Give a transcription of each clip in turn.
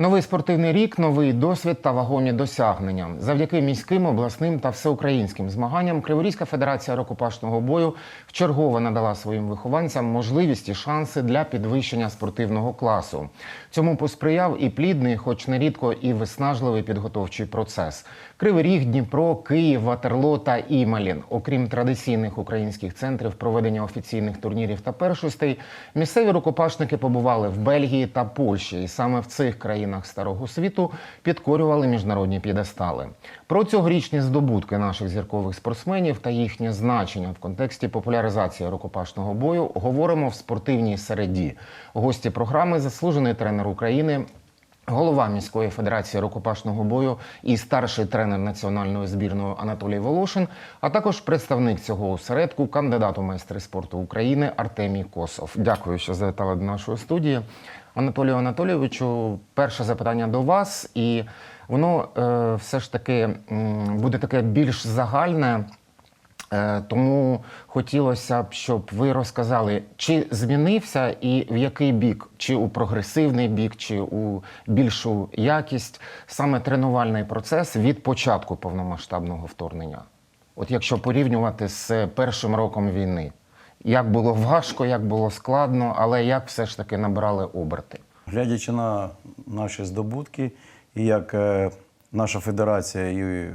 Новий спортивний рік, новий досвід та вагомі досягнення. Завдяки міським, обласним та всеукраїнським змаганням Криворізька федерація рукопашного бою вчергово надала своїм вихованцям можливість і шанси для підвищення спортивного класу. Цьому посприяв і плідний, хоч нерідко і виснажливий підготовчий процес. Кривий Ріг, Дніпро, Київ, Ватерло та Імалін. Окрім традиційних українських центрів проведення офіційних турнірів та першостей, місцеві рукопашники побували в Бельгії та Польщі, і саме в цих країнах старого світу підкорювали міжнародні п'єдестали. Про цьогорічні здобутки наших зіркових спортсменів та їхнє значення в контексті популяризації рукопашного бою говоримо в спортивній середі. Гості програми заслужений тренер України. Голова міської федерації рукопашного бою і старший тренер національної збірної Анатолій Волошин, а також представник цього осередку, кандидат у майстри спорту України Артемій Косов. Дякую, що завітали до нашої студії. Анатолію Анатолійовичу, перше запитання до вас, і воно е, все ж таки буде таке більш загальне. Е, Тому хотілося б, щоб ви розказали, чи змінився і в який бік, чи у прогресивний бік, чи у більшу якість саме тренувальний процес від початку повномасштабного вторгнення. От якщо порівнювати з першим роком війни, як було важко, як було складно, але як все ж таки набирали оберти? Глядячи на наші здобутки, і як е, наша федерація і е,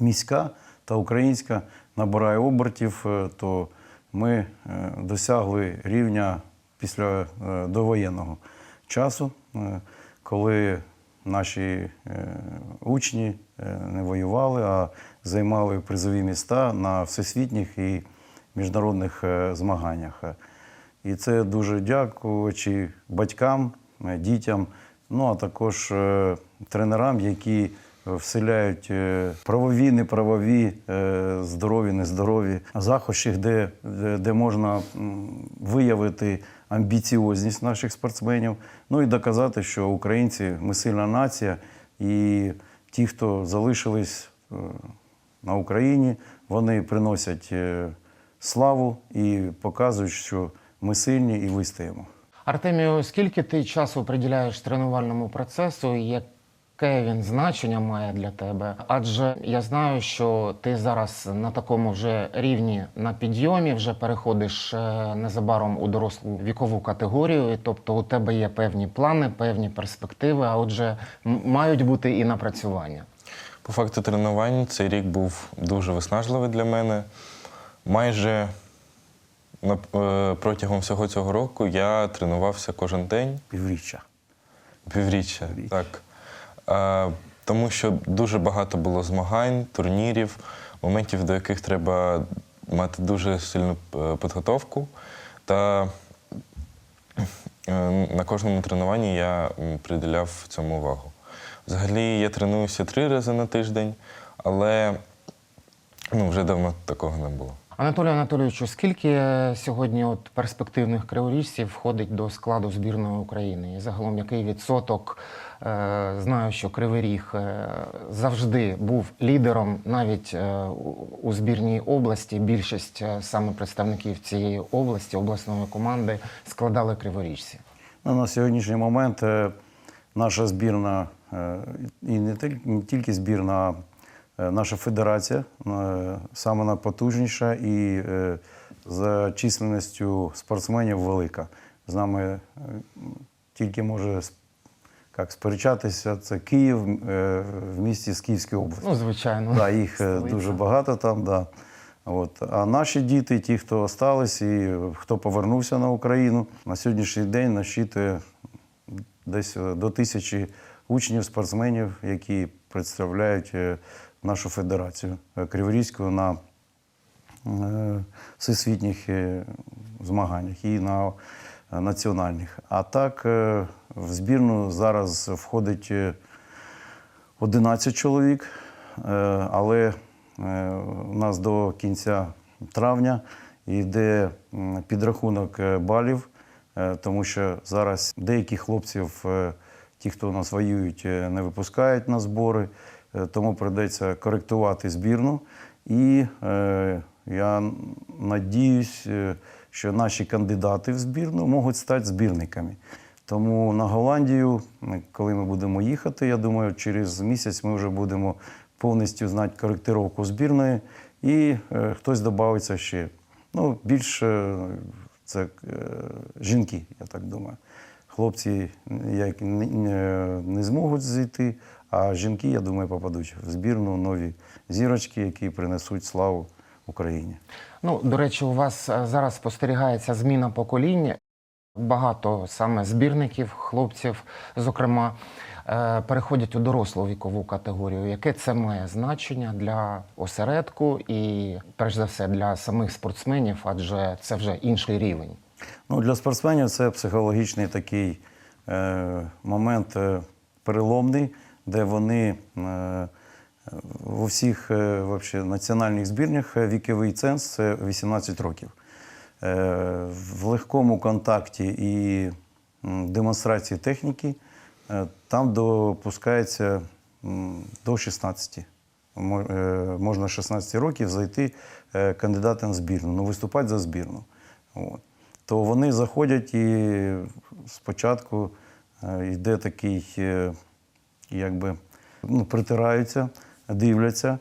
міська та українська набирає обертів, е, то ми е, досягли рівня після е, довоєнного часу, коли наші учні не воювали, а займали призові міста на всесвітніх і міжнародних змаганнях. І це дуже дякуючи батькам, дітям, ну а також тренерам, які вселяють е, правові, неправові, е, здорові, нездорові захощі, де, де, можна виявити амбіціозність наших спортсменів, ну і доказати, що українці ми сильна нація, і ті, хто залишились е, на Україні, вони приносять славу і показують, що ми сильні і вистоїмо. Артемію, скільки ти часу приділяєш тренувальному процесу? і Яке він значення має для тебе? Адже я знаю, що ти зараз на такому вже рівні на підйомі, вже переходиш е, незабаром у дорослу вікову категорію, і тобто у тебе є певні плани, певні перспективи, а отже, мають бути і напрацювання. По факту тренувань цей рік був дуже виснажливий для мене. Майже на- е, протягом всього цього року я тренувався кожен день, Півріччя. півріччя. Так. Е, Тому що дуже багато було змагань, турнірів, моментів, до яких треба мати дуже сильну е, підготовку. Та е, на кожному тренуванні я приділяв цьому увагу. Взагалі я тренуюся три рази на тиждень, але ну, вже давно такого не було. Анатолію Анатолійовичу, скільки сьогодні от перспективних криворіжців входить до складу збірної України? І загалом який відсоток? Е, Знаю, що Кривий Ріг е, завжди був лідером навіть е, у- збірній області. Більшість саме представників цієї області, обласної команди складали криворіжці. Ну, на сьогоднішній момент наша збірна, і не тільки, збірна, а наша федерація саме найпотужніша і за численністю спортсменів велика. З нами тільки може як сперечатися, це Київ е, в місті з Київської області. Ну, звичайно. Да, їх е, Столиця. дуже багато там, да. От. А наші діти, ті, хто остались і хто повернувся на Україну, на сьогоднішній день насчитує десь е, до тисячі учнів, спортсменів, які представляють е, нашу федерацію е, Криворізьку на е, всесвітніх е, змаганнях і на е, національних. А так е, в збірну зараз входить е, 11 чоловік, е, але е, у нас до кінця травня йде підрахунок е, балів, е, тому що зараз деяких хлопців, е, ті, хто у нас воюють, е, не випускають на збори, е, тому прийдеться коректувати збірну. І е, я надіюсь, е, що наші кандидати в збірну можуть стати збірниками. Тому на Голландію, коли ми будемо їхати, я думаю, через місяць ми вже будемо повністю знати коректировку збірної, і е, хтось додається ще. Ну, більше це е, жінки, я так думаю. Хлопці як не, не, зможуть зійти, а жінки, я думаю, попадуть в збірну нові зірочки, які принесуть славу Україні. Ну, до речі, у вас е, зараз спостерігається зміна покоління. Багато саме збірників, хлопців, зокрема, е, переходять у дорослу вікову категорію. Яке це має значення для осередку і, перш за все, для самих спортсменів, адже це вже інший рівень. Ну, для спортсменів це психологічний такий е, момент е, переломний, де вони е, у всіх е, вообще, національних збірнях е, віковий ценз це 18 років. Е, в легкому контакті і демонстрації техніки е, там допускається до 16. Е, Можна 16 років зайти кандидатом в збірну, ну, виступати за збірну. От. То вони заходять і спочатку йде такий, якби ну, притираються, дивляться.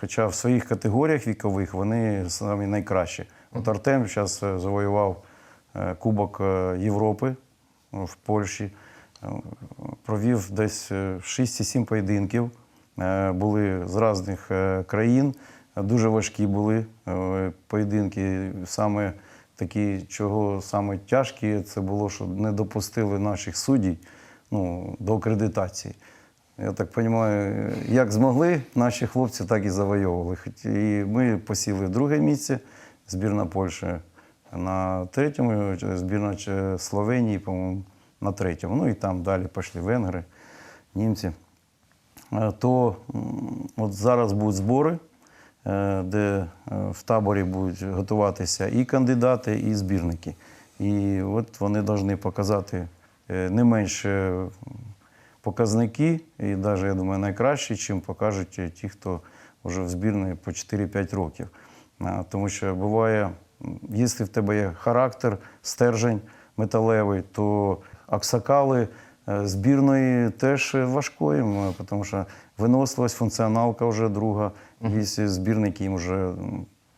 Хоча в своїх категоріях вікових вони самі найкращі. От Артем зараз завоював е, Кубок е, Європи в Польщі, Е, провів десь е, 6-7 поєдинків. Е, Були з різних е, країн. Дуже важкі були е, поєдинки. Саме такі, чого саме тяжкі, це було, що не допустили наших суддів ну, до акредитації. Я так розумію, як змогли, наші хлопці так і завойовували. І ми посіли в друге місце, збірна Польщі на третьому, збірна Словенії, по-моєму, на третьому. Ну і там далі пішли венгри, німці. Е, То от зараз будуть збори, е, де е, в таборі будуть готуватися і кандидати, і збірники. І от вони повинні показати не менше показники, і навіть, я думаю, найкращі, чим покажуть ті, хто вже в збірної по 4-5 років. А, Тому що буває, якщо в тебе є характер, стержень металевий, то аксакали е, збірної теж важкою, тому що виносилась функціоналка вже друга. Є збірники їм вже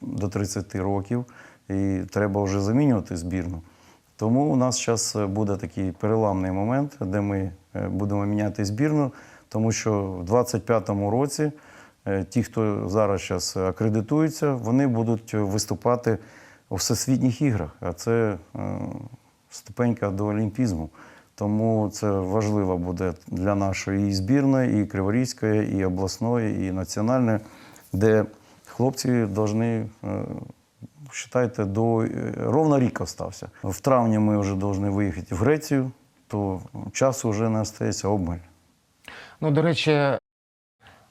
до 30 років, і треба вже замінювати збірну. Тому у нас зараз буде такий переламний момент, де ми е, будемо міняти збірну, тому що в 25-му році е, ті, хто зараз зараз акредитуються, вони будуть виступати у всесвітніх іграх, а це е, ступенька до олімпізму. Тому це важливо буде для нашої і збірної, і Криворізької, і обласної, і національної, де хлопці повинні Считайте, до е, ровно рік остався. В травні ми вже повинні виїхати в Грецію, то часу вже не остається обмаль. Ну, до речі,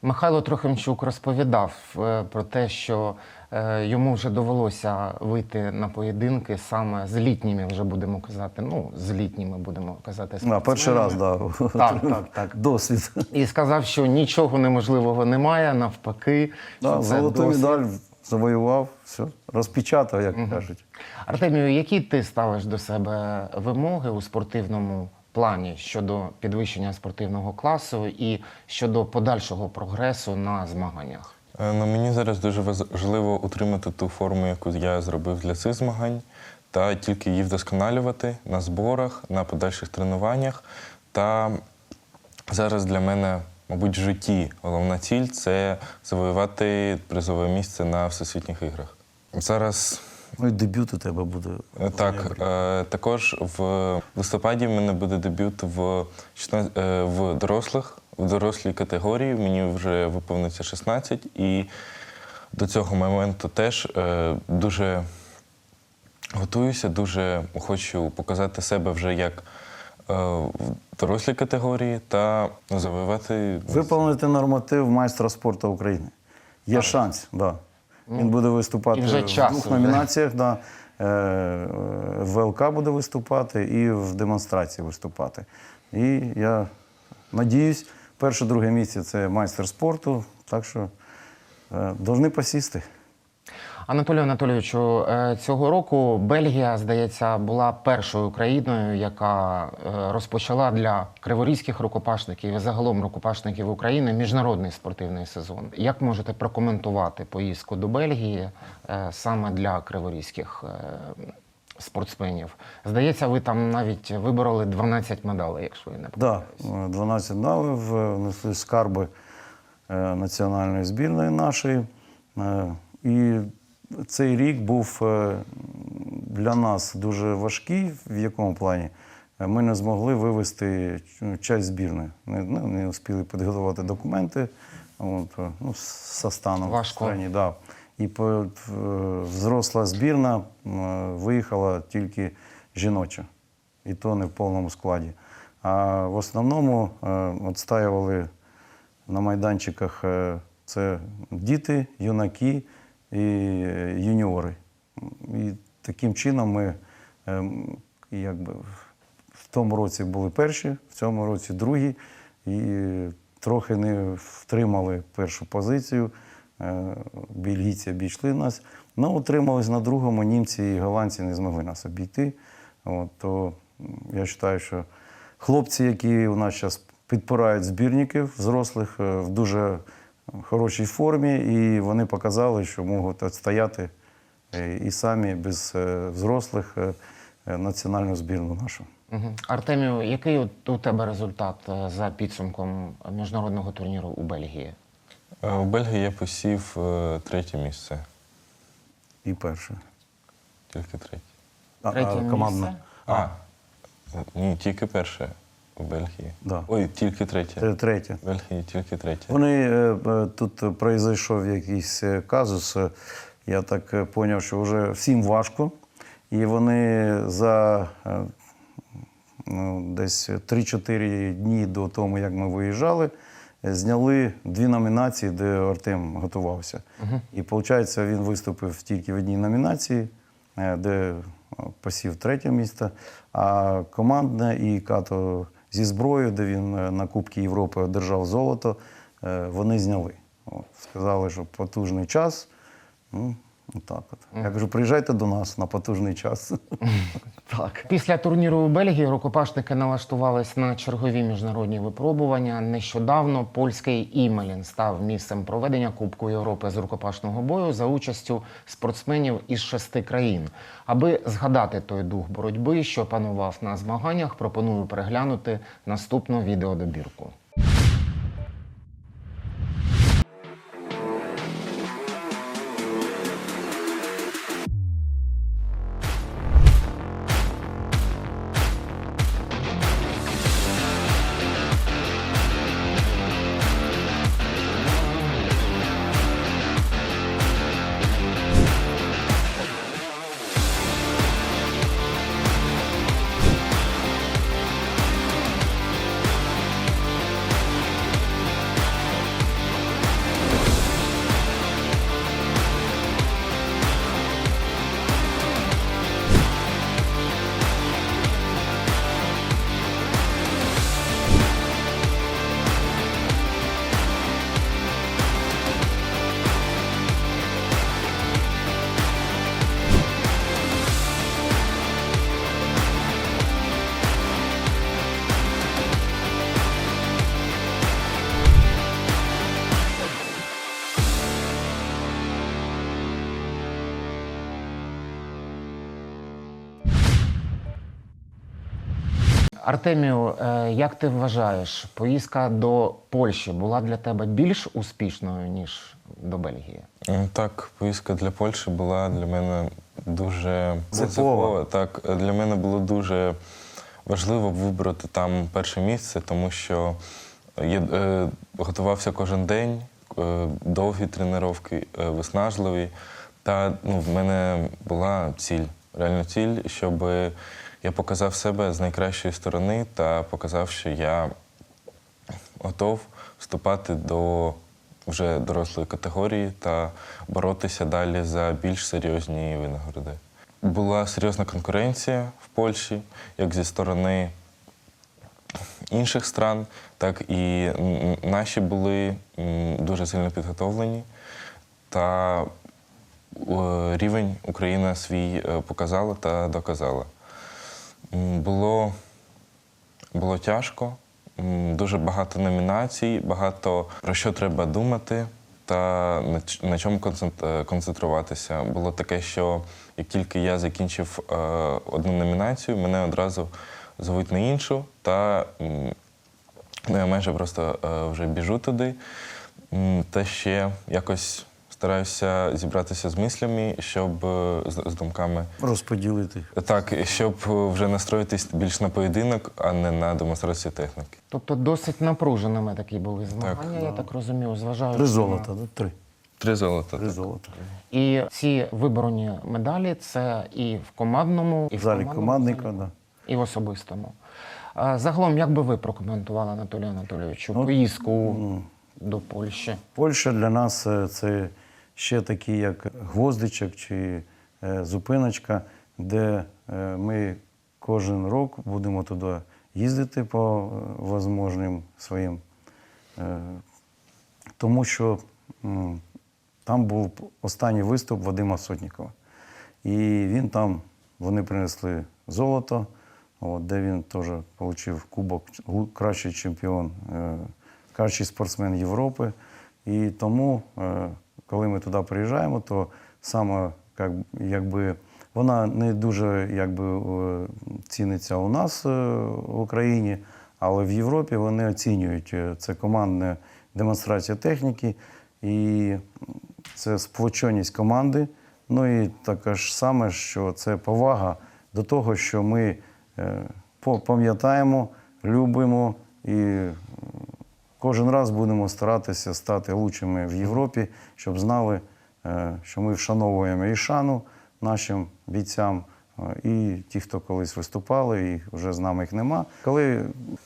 Михайло Трохимчук розповідав е, про те, що е, йому вже довелося вийти на поєдинки саме з літніми, вже будемо казати. Ну, з літніми будемо казати. А, перший раз, спортсменами. да. Так, так, так. Досвід. І сказав, що нічого неможливого немає, навпаки. Да, золоту медаль завоював, все, розпечатав, як кажуть. Артемію, які ти ставиш до себе вимоги у спортивному плані щодо підвищення спортивного класу і щодо подальшого прогресу на змаганнях? Е, Ну, мені зараз дуже важливо утримати ту форму, яку я зробив для цих змагань, та тільки її вдосконалювати на зборах, на подальших тренуваннях. Та зараз для мене, мабуть, в житті головна ціль це завоювати призове місце на всесвітніх іграх. Зараз Ну і дебют у тебе буде. Е, Так, е, також в листопаді в мене буде дебют в, 16, е, в дорослих, в дорослій категорії. Мені вже виповниться 16, і до цього моменту теж е, дуже готуюся, дуже хочу показати себе вже як е, в дорослій категорії та завоювати. Виповнити норматив майстра спорту України. Є шанс, да. Він буде виступати і вже в двох номінаціях. Да. Е, е, В ВЛК буде виступати і в демонстрації виступати. І я надіюсь, перше-друге місце це майстер спорту, так що е, повинні посісти. Анатолію Анатолійовичу, е, цього року Бельгія, здається, була першою країною, яка е, розпочала для криворізьких рукопашників і загалом рукопашників України міжнародний спортивний сезон. Як можете прокоментувати поїздку до Бельгії е, саме для криворізьких спортсменів? Здається, ви там навіть вибороли 12 медалей, якщо я не помиляюсь. е, 12 налив, е, внесли скарби національної збірної нашої. І цей рік був е, для нас дуже важкий. В якому плані? Е, Ми не змогли вивести часть збірної. Не, ну, не успіли підготувати документи от, е, ну, з станом Важко. в країні, да. І по- взросла збірна виїхала тільки жіноча, і то не в повному складі. А в основному відстаювали на майданчиках це діти, юнаки і е, юніори. І таким чином ми е, якби, в тому році були перші, в цьому році другі, і трохи не втримали першу позицію. Е, Бельгійці обійшли нас. Ну, утримались на другому, німці і голландці не змогли нас обійти. От, то я вважаю, що хлопці, які у нас зараз підпирають збірників взрослих е, в дуже хорошій формі, і вони показали, що можуть відстояти е, і самі без е, взрослих е, національну збірну нашу. Артемію, який у тебе результат за підсумком міжнародного турніру у Бельгії? У Бельгії я посів третє місце, І перше. тільки третє. А, Третє місце? А, ні, тільки перше у Бельгії. Да. Ой, тільки третє. Третє. В Бельгії тільки третє. Вони е, е, тут пройшов якийсь е, казус. Я так зрозумів, що вже всім важко. І вони за ну, десь 3-4 дні до того, як ми виїжджали, зняли дві номінації, де Артем готувався. І виходить, він виступив тільки в одній номінації, де посів третє місце, а командне і като зі зброєю, де він е, на Кубки Європи одержав золото, е, вони зняли. Сказали, що потужний час. Ну, так от. Я кажу, приїжджайте до нас на потужний час. Так. Після турніру у Бельгії рукопашники налаштувались на чергові міжнародні випробування. Нещодавно польський Імелін став місцем проведення Кубку Європи з рукопашного бою за участю спортсменів із шести країн. Аби згадати той дух боротьби, що панував на змаганнях, пропоную переглянути наступну відеодобірку. Артемію, е, як ти вважаєш, поїздка до Польщі була для тебе більш успішною ніж до Бельгії? Так, поїздка для Польщі була для мене дуже Типова. Так, е, для мене було дуже важливо вибрати там перше місце, тому що я е, готувався кожен день, е, довгі тренування, е, виснажливі. Та ну, в мене була ціль, реальна ціль, щоб я показав себе з найкращої сторони та показав, що я готов вступати до вже дорослої категорії та боротися далі за більш серйозні винагороди. Була серйозна конкуренція в Польщі, як зі сторони інших стран, так і наші були дуже сильно підготовлені. Та е, рівень Україна свій е, показала та доказала. Було, було тяжко, дуже багато номінацій, багато про що треба думати та на, чому е, концентруватися. Було таке, що як тільки я закінчив е, одну номінацію, мене одразу звуть на іншу, та ну, я майже просто е, вже біжу туди. Та ще якось стараюся зібратися з мислями, щоб е, з, з думками. Розподілити. Так, щоб е, вже настроїтись більш на поєдинок, а не на демонстрацію техніки. Тобто досить напруженими такі були змагання, я так розумію, зважаючи. Три на- золота, да? три. Три золота. Три золота. І ці виборні медалі це і в командному, і В в залі командника, да. і в особистому. А Загалом, як би ви прокоментували Анатолію Анатолійовичу Ну, поїздку до Польщі? Польща для нас е, це ще такий, як гвоздичок чи е, зупиночка, де е, ми кожен рік будемо туди їздити по е, возможним своїм. Тому що там був останній виступ Вадима Сотнікова. І він там, вони принесли золото, от, де він теж отримав кубок кращий чемпіон, кращий спортсмен Європи. І тому, коли ми туди приїжджаємо, то саме як, якби, вона не дуже якби, е, ціниться у нас е, в Україні, але в Європі вони оцінюють е, це командна демонстрація техніки і це сплоченість команди. Ну і таке ж саме, що це повага до того, що ми пам'ятаємо, любимо і кожен раз будемо старатися стати лучшими в Європі, щоб знали, е, що ми вшановуємо і шану нашим бійцям, е, і ті, хто колись виступали, і вже з нами їх нема. Коли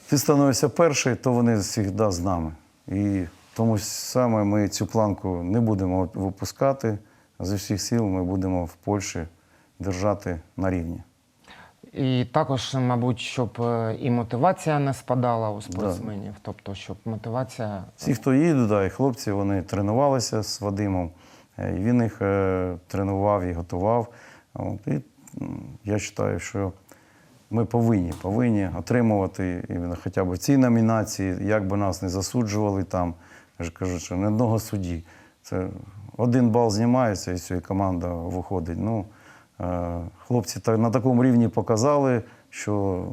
ти становишся перший, то вони завжди з нами. І тому саме ми цю планку не будемо випускати. З усіх сил ми будемо в Польщі держати на рівні. І також, мабуть, щоб е, і мотивація не спадала у спортсменів, тобто, щоб мотивація Всі, хто їде, да, і хлопці, вони тренувалися з Вадимом. е, І він їх е, тренував і готував. От, і я вважаю, що ми повинні, повинні отримувати іменно хоча б ці номінації, як би нас не засуджували там. Я ж кажу, що не одного судді. Це один бал знімається і все, і команда виходить. Ну, е, хлопці так, на такому рівні показали, що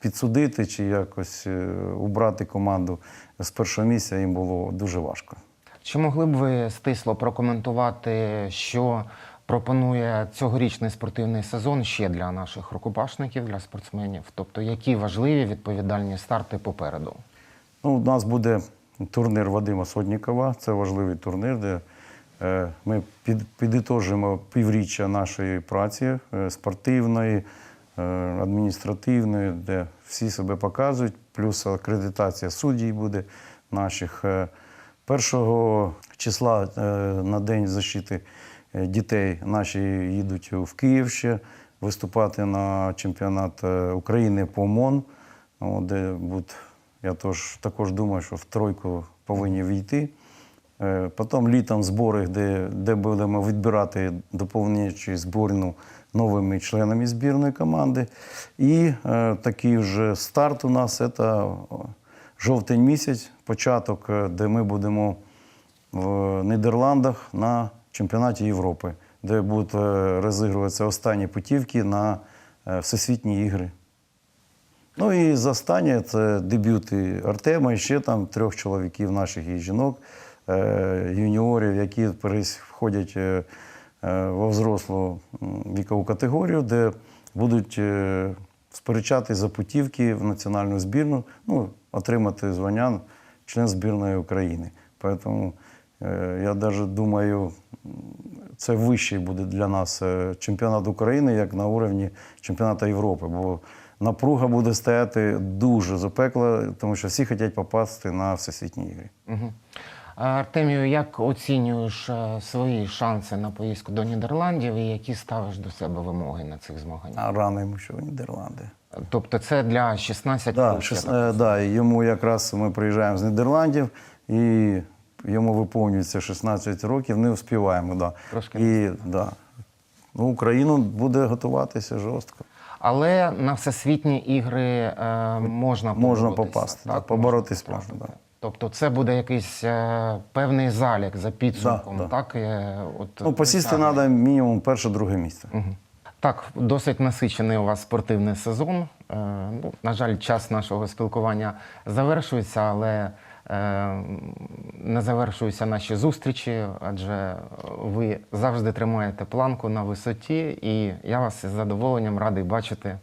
підсудити чи якось е, убрати команду з першого місця їм було дуже важко. Чи могли б ви стисло прокоментувати, що пропонує цьогорічний спортивний сезон ще для наших рукопашників, для спортсменів? Тобто, які важливі відповідальні старти попереду? Ну, у нас буде турнір Вадима Сотнікова. Це важливий турнір, де е, ми під, підітожимо півріччя нашої праці е, спортивної, е, адміністративної, де всі себе показують, плюс акредитація суддів буде наших. Е, Першого числа е, на День защити е, дітей наші їдуть в Київ ще виступати на чемпіонат е, України по МОН, де будуть, я тож, також думаю, що в тройку повинні війти. Е, Потім літом збори, де, де будемо відбирати доповнюючи збірну новими членами збірної команди. І е, такий вже старт у нас це жовтень місяць, початок, е, де ми будемо в Нідерландах на чемпіонаті Європи, де будуть е, розігруватися останні путівки на всесвітні ігри. Ну і за останнє це дебюти Артема і ще там трьох чоловіків наших і жінок, юніорів, які входять е, е, во взрослу вікову категорію, де будуть е, сперечати за путівки в національну збірну, ну, отримати звання член збірної України. Тому е, я навіть думаю, це вищий буде для нас е, чемпіонат України, як на уровні чемпіонату Європи. Бо напруга буде стояти дуже запекла, тому що всі хочуть попасти на всесвітні ігри. Угу. Артемію, як оцінюєш е, свої шанси на поїздку до Нідерландів і які ставиш до себе вимоги на цих змаганнях? А рано йому що в Нідерланди. Тобто це для 16 Да, плюс, я шес- так е, да, йому якраз ми приїжджаємо з Нідерландів, і йому виповнюється 16 років, не успіваємо. Да. Трошки І да. ну, Україну буде готуватися жорстко. Але на всесвітні ігри е, можна Можна попасти, да, поборотись можна, потрапити. да. Тобто це буде якийсь е, певний залік за підсумком, Да, да. так? е, от, Ну, посісти досягнень. треба мінімум перше-друге місце. Так, досить насичений у вас спортивний сезон. Е, ну, на жаль, час нашого спілкування завершується, але е, не завершуються наші зустрічі, адже ви завжди тримаєте планку на висоті, і я вас із задоволенням радий бачити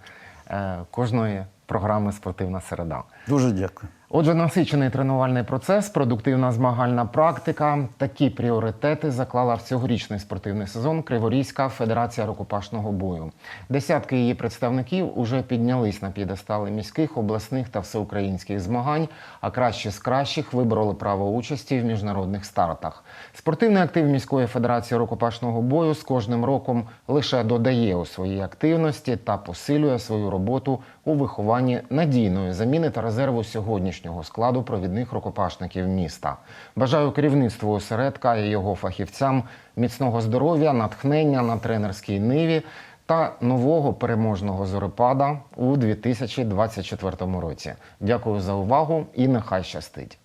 е, кожної програми Спортивна середа. Дуже дякую. Отже, насичений тренувальний процес, продуктивна змагальна практика. Такі пріоритети заклала в цьогорічний спортивний сезон Криворізька Федерація рукопашного бою. Десятки її представників уже піднялись на п'єдестали міських, обласних та всеукраїнських змагань, а кращі з кращих вибороли право участі в міжнародних стартах. Спортивний актив міської федерації рукопашного бою з кожним роком лише додає у своїй активності та посилює свою роботу у вихованні надійної заміни та резерву сьогоднішнього складу провідних рукопашників міста. Бажаю керівництву осередка і його фахівцям міцного здоров'я, натхнення на тренерській ниві та нового переможного зорепада у 2024 році. Дякую за увагу і нехай щастить.